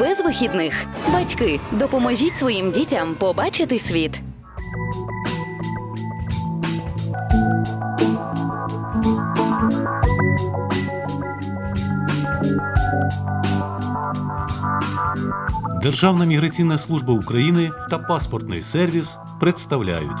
без вихідних. Батьки, допоможіть своїм дітям побачити світ. Державна міграційна служба України та паспортний сервіс представляють.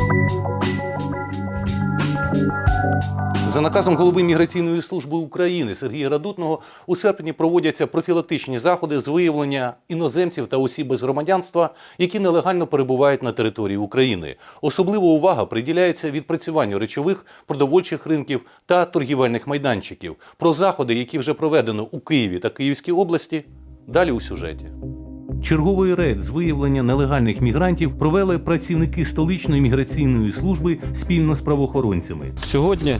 За наказом голови міграційної служби України Сергія Радутного у серпні проводяться профілактичні заходи з виявлення іноземців та осіб без громадянства, які нелегально перебувають на території України. Особлива увага приділяється відпрацюванню речових продовольчих ринків та торгівельних майданчиків. Про заходи, які вже проведено у Києві та Київській області, далі у сюжеті. Черговий рейд з виявлення нелегальних мігрантів провели працівники столичної міграційної служби спільно з правоохоронцями. Сьогодні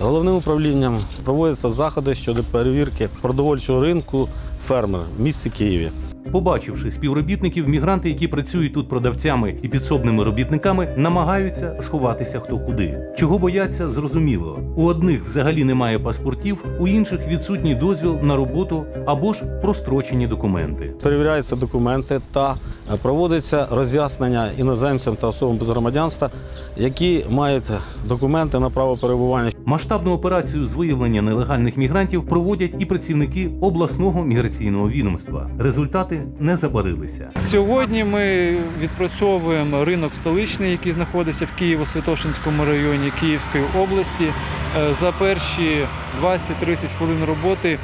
головним управлінням проводяться заходи щодо перевірки продовольчого ринку фермер в місті Києві. Побачивши співробітників, мігранти, які працюють тут продавцями і підсобними робітниками, намагаються сховатися хто куди. Чого бояться, зрозуміло. У одних взагалі немає паспортів, у інших відсутній дозвіл на роботу або ж прострочені документи. Перевіряються документи та е, проводиться роз'яснення іноземцям та особам без громадянства, які мають документи на право перебування. Масштабну операцію з виявлення нелегальних мігрантів проводять і працівники обласного міграційного відомства. Результати не забарилися. Сьогодні ми відпрацьовуємо ринок столичний, який знаходиться в Києво-Святошинському районі Київської області. Е, За перші 20-30 хвилин роботи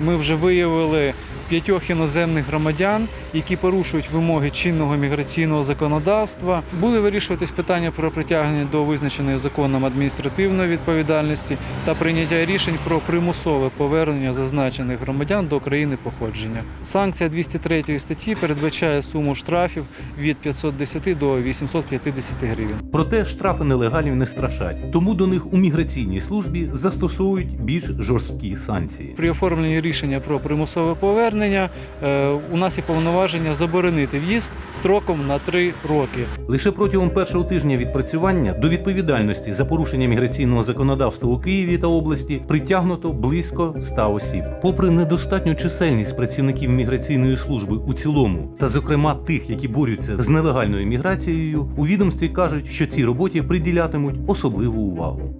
ми вже виявили п'ятьох іноземних громадян, які порушують вимоги чинного міграційного законодавства. Буде вирішуватись питання про притягнення до визначеної законом адміністративної відповідальності та прийняття рішень про примусове повернення зазначених громадян до країни походження. Санкція 203 статті передбачає суму штрафів від 510 до 850 гривень. Проте штрафи нелегалів не страшать, тому до них у міграційній службі застосовують більш жорсткі санкції. При оформленні рішення про примусове повернення е, у нас є повноваження заборонити в'їзд строком на 3 роки. Лише протягом першого тижня відпрацювання до відповідальності за порушення міграційного законодавства у Києві та області притягнуто близько 100 осіб. Попри недостатню чисельність працівників міграційної служби у цілому, та зокрема тих, які борються з нелегальною міграцією, у відомстві кажуть, що цій роботі приділятимуть особливу увагу.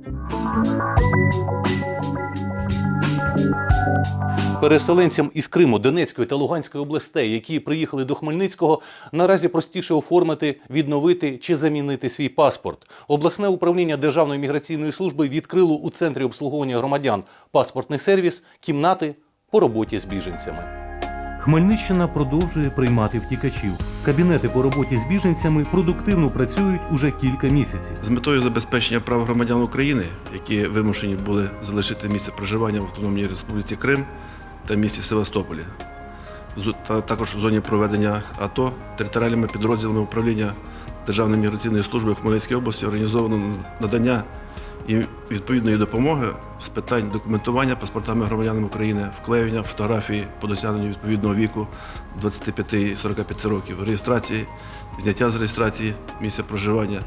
Переселенцям із Криму, Донецької та Луганської областей, які приїхали до Хмельницького, наразі простіше оформити, відновити чи замінити свій паспорт. Обласне управління Державної міграційної служби відкрило у центрі обслуговування громадян паспортний сервіс, кімнати по роботі з біженцями. Хмельниччина продовжує приймати втікачів. Кабінети по роботі з біженцями продуктивно працюють уже кілька місяців. З метою забезпечення прав громадян України, які вимушені були залишити місце проживання в Автономній Республіці Крим та місті Севастополі, та також в зоні проведення АТО територіальними підрозділами управління Державної міграційної служби в Хмельницькій області організовано надання їм відповідної допомоги з питань документування паспортами громадянам України, вклеювання фотографії по досягненню відповідного віку 25-45 років, реєстрації, зняття з реєстрації місця проживання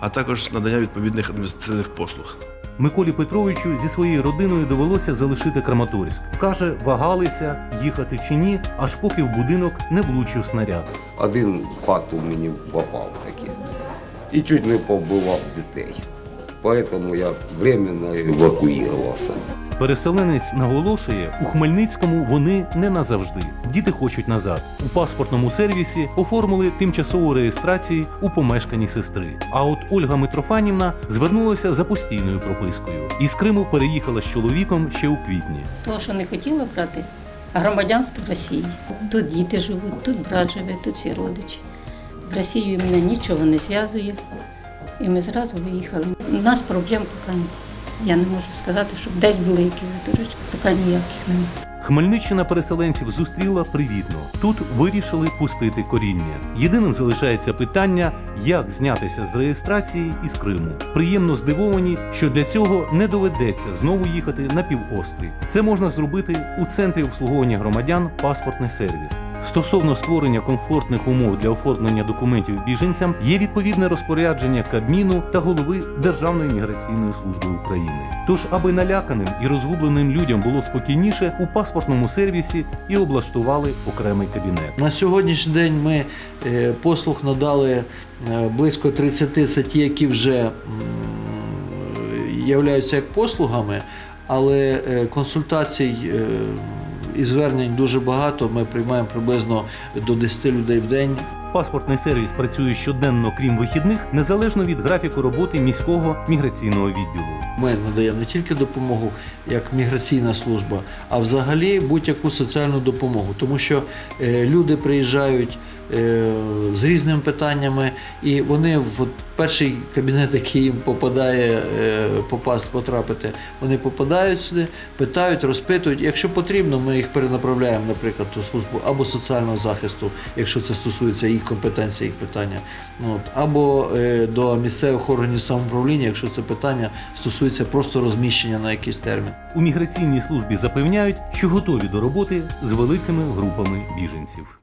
а також надання відповідних адміністративних послуг. Миколі Петровичу зі своєю родиною довелося залишити Краматорськ. Каже, вагалися, їхати чи ні, аж поки в будинок не влучив снаряд. Один в хату мені попав таки. І чуть не побивав дітей. Поэтому я временно евакуювався. Переселенець наголошує, у Хмельницькому вони не назавжди. Діти хочуть назад. У паспортному сервісі оформили тимчасову реєстрацію у помешканні сестри. А от Ольга Митрофанівна звернулася за постійною пропискою. Із Криму переїхала з чоловіком ще у квітні. Того, що не хотіла брати, громадянство Росії. Тут діти живуть, тут брат живе, тут всі родичі. В Росію мене нічого не зв'язує. І ми зразу виїхали. У нас проблем поки не було. Я не можу сказати, щоб десь були якісь затирочки, поки ніяких немає. Хмельниччина переселенців зустріла привітно. Тут вирішили пустити коріння. Єдиним залишається питання, як знятися з реєстрації із Криму. Приємно здивовані, що для цього не доведеться знову їхати на півострів. Це можна зробити у центрі обслуговування громадян паспортний сервіс. Стосовно створення комфортних умов для оформлення документів біженцям є відповідне розпорядження Кабміну та голови Державної міграційної служби України. Тож, аби наляканим і розгубленим людям було спокійніше, у паспортному сервісі і облаштували окремий кабінет. На сьогоднішній день ми е, послуг надали е, близько 30, це ті, які вже являються як послугами, але е, консультацій і звернень дуже багато. Ми приймаємо приблизно до 10 людей в день. Паспортний сервіс працює щоденно, крім вихідних, незалежно від графіку роботи міського міграційного відділу. Ми надаємо не тільки допомогу як міграційна служба, а взагалі будь-яку соціальну допомогу, тому що е, люди приїжджають з різними питаннями, і вони в перший кабінет, який їм попадає е, попасть, потрапити, вони попадають сюди, питають, розпитують. Якщо потрібно, ми їх перенаправляємо, наприклад, у службу або соціального захисту, якщо це стосується їх компетенції, їх питання, от, або е, до місцевих органів самоуправління, якщо це питання стосується просто розміщення на якийсь термін. У міграційній службі запевняють, що готові до роботи з великими групами біженців.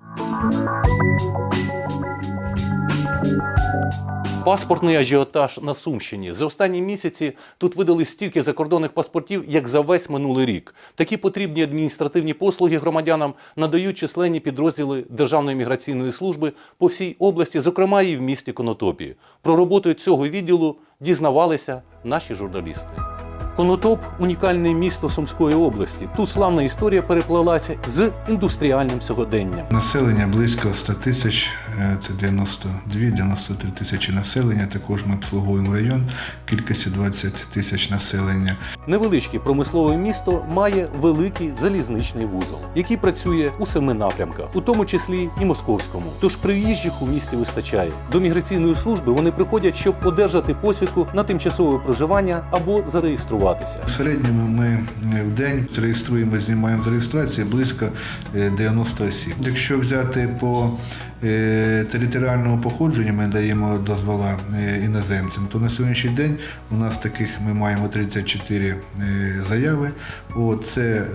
Паспортний ажіотаж на Сумщині. За останні місяці тут видали стільки закордонних паспортів, як за весь минулий рік. Такі потрібні адміністративні послуги громадянам надають численні підрозділи Державної міграційної служби по всій області, зокрема і в місті Конотопі. Про роботу цього відділу дізнавалися наші журналісти. Конотоп унікальне місто Сумської області. Тут славна історія переплелася з індустріальним сьогоденням. Населення близько 100 тисяч, це 92-93 тисячі населення. Також ми обслуговуємо район кількості 20 тисяч населення. Невеличке промислове місто має великий залізничний вузол, який працює у семи напрямках, у тому числі і московському. Тож приїжджих у місті вистачає. До міграційної служби вони приходять, щоб одержати посвідку на тимчасове проживання або зареєструватися. В середньому ми е, в день реєструємо, знімаємо з реєстрації близько е, 90 осіб. Якщо взяти по е, територіальному походженню, ми даємо дозвола е, іноземцям, то на сьогоднішній день у нас таких ми маємо 34 е, заяви. От, це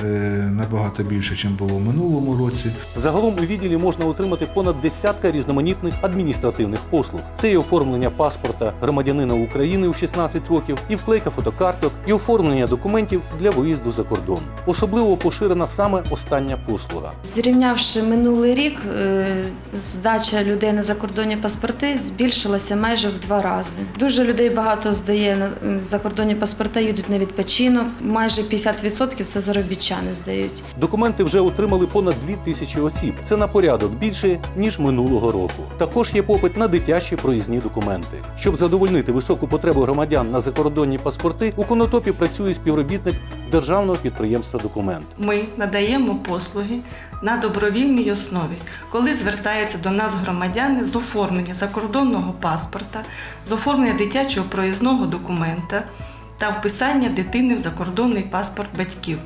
набагато більше, ніж було в минулому році. Загалом у відділі можна отримати понад десятка різноманітних адміністративних послуг. Це і оформлення паспорта громадянина України у 16 років, і вклейка фотокарток, і оформлення документів для виїзду за кордон. Особливо поширена саме остання послуга. Зрівнявши минулий рік, е, здача людей на закордонні паспорти збільшилася майже в два рази. Дуже людей багато здає на закордонні паспорти, їдуть на відпочинок. Майже 50% це заробітчани здають. Документи вже отримали понад 2 тисячі осіб. Це на порядок більше ніж минулого року. Також є попит на дитячі проїзні документи. Щоб задовольнити високу потребу громадян на закордонні паспорти, у Конотопі працює співробітник державного підприємства Документ. Ми надаємо послуги на добровільній основі, коли звертаються до нас громадяни з оформлення закордонного паспорта, з оформлення дитячого проїзного документа та вписання дитини в закордонний паспорт батьків.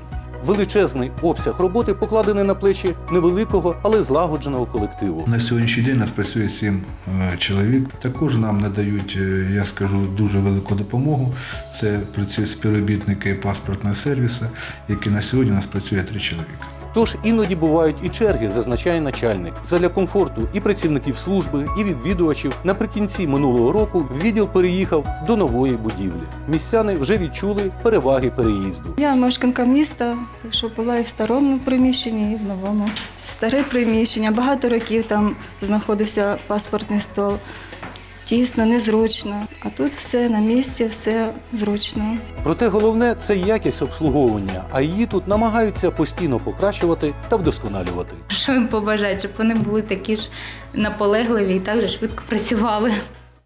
Величезний обсяг роботи покладений на плечі невеликого, але злагодженого колективу. На сьогоднішній день нас працює сім е, чоловік. Також нам надають, е, я скажу, дуже велику допомогу. Це працюють співробітники паспортного сервісу, які на сьогодні у нас працює три чоловіка. Тож іноді бувають і черги, зазначає начальник. Задля комфорту і працівників служби, і відвідувачів наприкінці минулого року відділ переїхав до нової будівлі. Містяни вже відчули переваги переїзду. Я мешканка міста, так що була і в старому приміщенні, і в новому. Старе приміщення, багато років там знаходився паспортний стол. Тісно, незручно. А тут все на місці, все зручно. Проте головне це якість обслуговування, а її тут намагаються постійно покращувати та вдосконалювати. Що їм побажати, щоб вони були такі ж наполегливі і так же швидко працювали.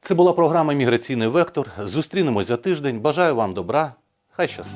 Це була програма Міграційний вектор. Зустрінемось за тиждень. Бажаю вам добра. Хай щастить.